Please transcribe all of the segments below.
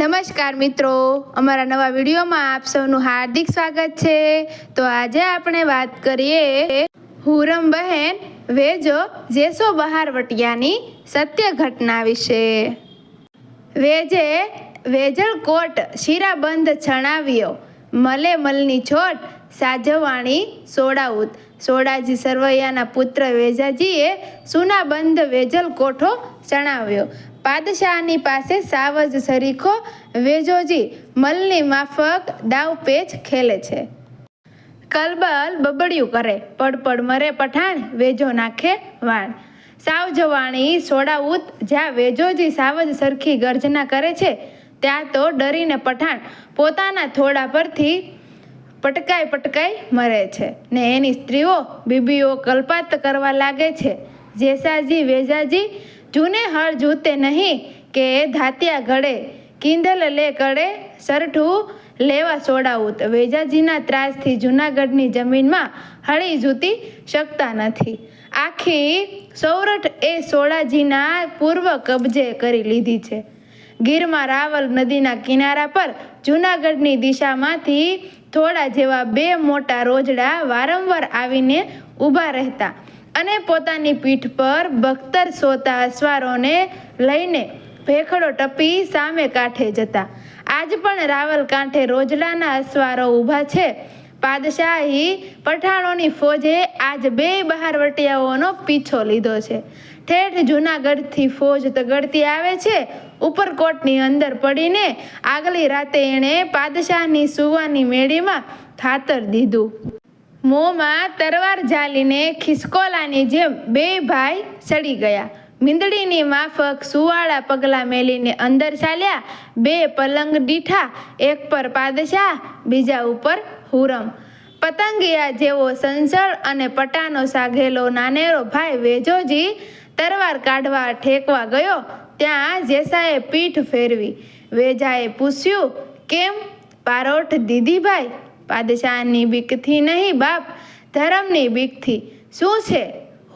નમસ્કાર મિત્રો. અમારા નવા વિડીયોમાં આપ સૌનું હાર્દિક સ્વાગત છે. તો આજે આપણે વાત કરીએ હુરમ બહેન વેજો જેસો બહારવટિયાની સત્ય ઘટના વિશે. વેજે વેજળ કોટ શિરાબંધ છણાવ્યો. મલે મલની છોટ સાજવાણી સોડાઉત સોડાજી સરવૈયાના પુત્ર વેજાજીએ સુનાબંધ વેજલ કોઠો ચણાવ્યો. પાદશાહની પાસે સાવજ સરીખો વેજોજી મલની માફક દાવ પેચ ખેલે છે. કલબલ બબડિયું કરે, પડપડ મરે પઠાણ, વેજો નાખે વાણ. સાવ જવાણી સોડાઉત જ્યાં વેજોજી સાવજ સરખી ગર્જના કરે છે, ત્યાં તો ડરીને પઠાણ પોતાના થોડા પરથી પટકાઈ પટકાઈ મરે છે ને એની સ્ત્રીઓ બીબીઓ કલ્પાત કરવા લાગે છે. જેસાજી, વેજાજી જૂને હળ જૂતે નહીં કે ધાત્યા ગળે કિંદલ લે કડે સરઠું લેવા સોડાવું વેજાજીના ત્રાસથી જૂનાગઢની જમીનમાં હળી જૂતી શકતા નથી. આખી સૌરઠ એ સોડાજીના પૂર્વ કબજે કરી લીધી છે. ગીરમાં રાવલ નદીના કિનારા પર જૂનાગઢની દિશામાંથી થોડા જેવા બે મોટા રોજડા વારંવાર આવીને ઊભા રહેતા. અને પોતાની પીઠ પર બખ્તર સોતા અસવારોને લઈને ભેખડો ટપી સામે કાંઠે જતા. આજ પણ રાવલ કાંઠે રોજડાના અસવારો ઊભા છે. પાદશાહી પઠાણોની ફોજે આજ બે બહારવટિયાઓનો પીછો લીધો છે. ઠેઠ જૂનાગઢથી ફોજ તગડતી આવે છે. ઉપરકોટની અંદર પડીને આગલી રાતે એણે પાદશાહની સુવાની મેળીમાં ખાતર દીધું. મોંમાં તરવાર ઝાલીને ખિસકોલાની જેમ બે ભાઈ સડી ગયા. મીંદડીની માફક સુવાળા પગલાં મેલીને અંદર ચાલ્યા. બે પલંગ દીઠા, એક પર પાદશાહ, બીજા ઉપર હુરમ. પતંગિયા જેવો સંસળ અને પટાનો સાઘેલો નાનેરો ભાઈ વેજોજી તરવાર કાઢવા ઠેકવા ગયો. ત્યાં જેસાએ પીઠ ફેરવી. વેજાએ પૂછ્યું, કેમ? પારોઠ દીદીભાઈ પાદશાહની બીકથી નહીં બાપ, ધરમની બીકથી. શું છે?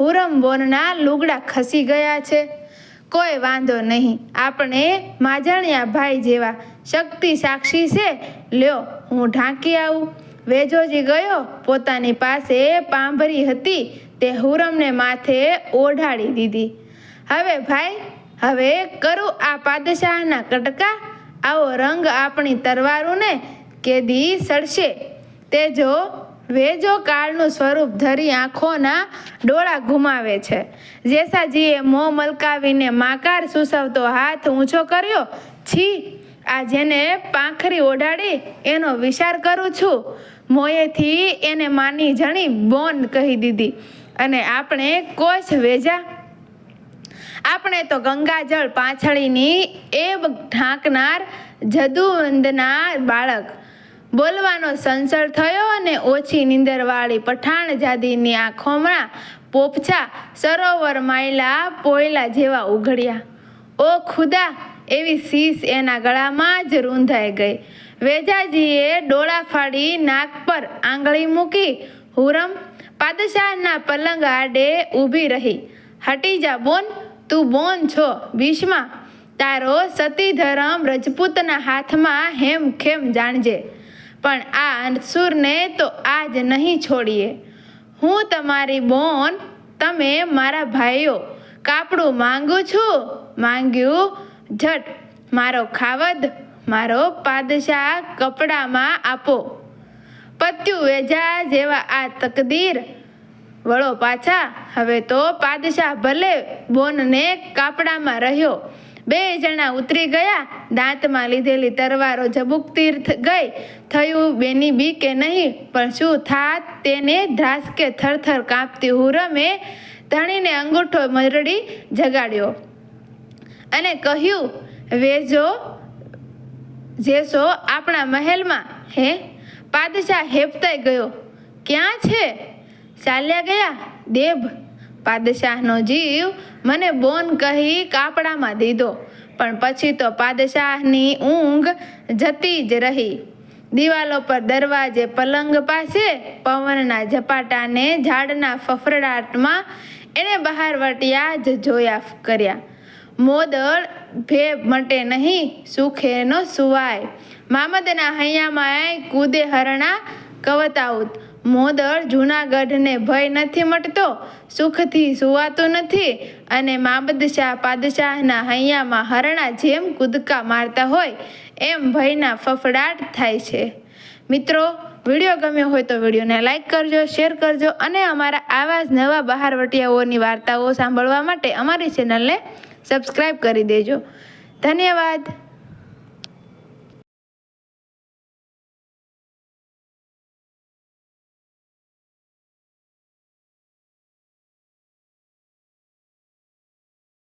હુરમ બોનના લુગડા ખસી ગયા છે. કોઈ વાંધો નહીં, આપણે માજણિયા ભાઈ જેવા શક્તિ સાક્ષી છે. લ્યો, હું ઢાંકી આવું. વેજોજી ગયો, પોતાની પાસે પાંભરી હતી, તે હુરમને માથે ઓઢાડી દીધી. હવે ભાઈ, હવે કરું આ પાદશાહના કટકા? આવો રંગ આપણી તરવારોને કેદી સડશે. તે જો વેજો કાળનું સ્વરૂપ ધરી આંખોના ડોળા ઘુમાવે છે. જેસાજીએ મોં મલકાવીને માકાર સૂસવતો હાથ ઊંચો કર્યો, છી, આ જેને પાંખરી ઓઢાડી એનો વિચાર કરું છું. મોયેથી એને માની જણી બોન કહી દીધી, અને આપણે કોચ વેજા. આપણે તો ગંગાજળ પાછળીની એ ઢાંકનાર જદુવંદના બાળક. બોલવાનો સંસર થયો અને ઓછી નીંદરવાળી પઠાણ જાદીની ખોમણા પોપછા સરોવર માયલા પોયલા જેવા ઉઘડ્યા. ઓ ખુદા, એવી શીશ એના ગળામાં જ રૂંધાઈ ગઈ. વેજાજીએ ડોળા ફાડી નાક પર આંગળી મૂકી, હુરમ, પાદશાહના પલંગ આડે ઊભી રહી. હટી જા બોન, તું બોન છો ભીષ્મા. તારો સતી ધરમ રજપૂતના હાથમાં હેમ ખેમ જાણજે. પણ આ સૂરને તો આજ નહીં છોડીએ. હું તમારી બોન, તમે મારા ભાઈઓ. કાપડું માંગુ છું, માંગ્યું ઝટ. મારો ખાવદ, મારો પાદશાહ કપડામાં આપો. પત્યું વેજા જેવા આ તકદીર. વળો પાછા, હવે તો પાદશાહ ભલે બોનને કાપડામાં રહ્યો. બે જણા ઉતરી ગયા, દાંતમાં લીધેલી તરવારો ઝબુકતી ગઈ. થયું બેની બી કે નહીં, પણ શું થાત તેને ધ્રાસ કે થરથર કાંપતી હુરમે ધણીને અંગૂઠો મરડી જગાડ્યો. અને કહ્યું, વેજો, જેસો આપણા મહેલમાં, હે? પાદશાહ હેપતાઈ ગયો. ક્યાં છે? ચાલ્યા ગયા? દેબ પાદશાહનો જીવ મને બોન કહી કાપડામાં દીધો. પણ પછી તો પાદશાહની ઊંઘ જતી જ રહી. દિવાલો પર દરવાજે પલંગ પાસે પવનના ઝપાટાને ઝાડના ફફડાટમાં એણે બહાર વટ્યા જ જોયા કર્યા. મોદળ ભેબ મટે નહીં, સુખેનો સુવાય. મામદના હૈયામાં કૂદે હરણા કવતાઉત. મોદળ જૂનાગઢને ભય નથી મટતો, સુખથી સુવાતું નથી અને માબદશાહ પાદશાહના હૈયામાં હરણા જેમ કૂદકા મારતા હોય, એમ ભયના ફફડાટ થાય છે. મિત્રો, વીડિયો ગમ્યો હોય તો વિડીયોને લાઈક કરજો, શેર કરજો અને અમારા આવા જ નવા બહારવટિયાઓની વાર્તાઓ સાંભળવા માટે અમારી ચેનલને સબસ્ક્રાઈબ કરી દેજો. ધન્યવાદ.